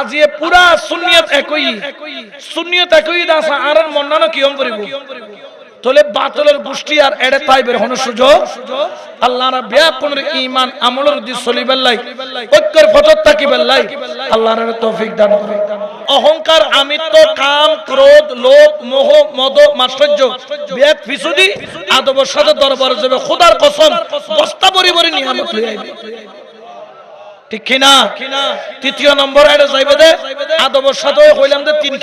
আজিয়ে পুরা সুন্নিয়ত একই। সুন্নিয়ত একই দাসা আর মন্নানো কিয়ম করিব? তোলে বাতলের গোষ্ঠী আর এড়ে তাইবের হন সুযোগ? আল্লাহ রা ব্যাপনের ঈমান আমলের দি সলিবাল্লাই ঐক্যের ফতত তাকিবাল্লাই আল্লাহর রা তৌফিক দান করে অহংকার, আমিত্ব, কাম, ক্রোধ, লোভ, মোহ, মদ মাশ্চর্য ব্যাগ ফিসুদি আদবের সাথে দরবারে যাবে, খোদার কসম, বস্তা বরি বরি নিয়ামত আইবে। দে। আদবের সাথে কইলাম যে তিন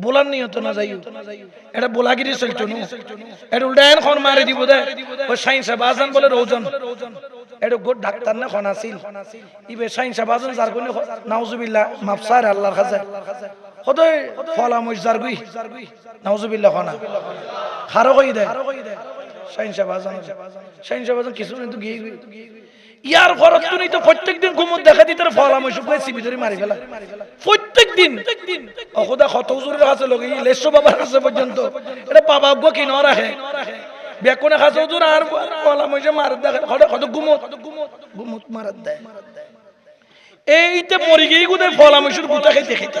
বোলার নিয়ত না যাইও। এটা বোলাগিরি চলতো না। এটা উল্টা খন মারি দিব দে। সাইন সাবাজান বলে রোজন। গোট ডাক্তার না খন আছিল ইবে সাইন সাবাজান যার কোনে মাফসার আল্লাহর কাছে কতই ফলা যার গুই। নাউজুবিল্লাহ খনা খারো কই দে। সাইন সাবাজান সাইন সাবাজান কিছু কিন্তু গিয়ে ইয়ার ঘরত তুমি তো প্রত্যেকদিন ঘুমত দেখা দিতে ফলা মইসু কই সিবি ধরে মারি ফেলা। প্রত্যেকদিন। অখুদা কত হুজুরের কাছে লগে লেশো বাবার কাছে পর্যন্ত। এটা বাবা গো কি ন রাখে? বেকনে কাছে হুজুর? আর ফলা মইসু মার দেখে কত কত ঘুমত? ঘুমত, মারাত দেয়। এইতে মরি গিয়ে গুদে ফলা মইসুর গুতা খাইতে খাইতে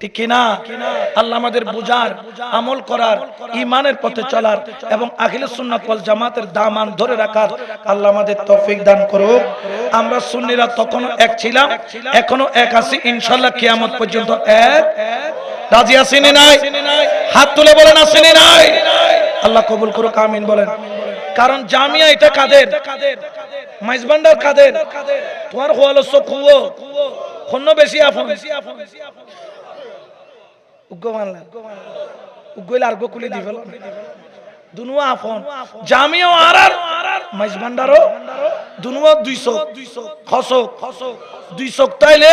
ঠিক কিনা? আল্লাহ আমাদের বুঝার, আমল করার ইমানের পথে চলার এবং আখিলে সুন্নাত ওয়াল জামাতের দামান ধরে রাখার আল্লাহ আমাদের তৌফিক দান করুক। আমরা সুন্নিরা তখনও এক ছিলাম এখনও এক আছি। ইনশাআল্লাহ কিয়ামত পর্যন্ত এক। রাজি আসেনি নাই? হাত তুলে বলেন আসেনি নাই? আল্লাহ কবুল করুক, আমিন বলেন। কারণ জামিয়া এটা কাদের? মাইজবান্ডার কাদের? তোমার হওয়ালো চকুও বেশি আফন। উগ্র ফেল দুনুয়া আফন। জামিও মাইজ ভান্ডারও। দুনুয়া তাইলে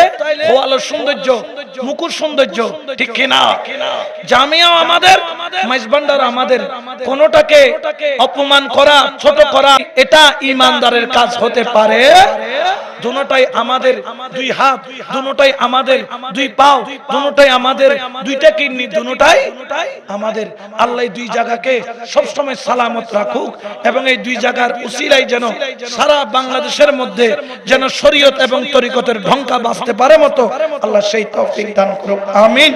সৌন্দর্য। মুকুর সৌন্দর্য। ঠিক কিনা? আমাদের মাইজবান্ডার আমাদের। কোনটাকে অপমান করা, ছোট করা, এটা ইমানদারের কাজ হতে পারে। দুটাই আমাদের দুই হাত, দুটাই আমাদের দুই পাও, দুটাই আমাদের দুইটা কিডনি, দুটাই আমাদের। আল্লাহ দুই জায়গাকে সবসময় সালামত রাখুক এবং এই দুই জায়গার উসিলাই যেন সারা বাংলাদেশের মধ্যে যেন শরীয়ত এবং তরিকতের ঢঙ্কা বাঁচতে পারে মতো আল্লাহ সেই তৌফিক দান করুক। আমিন।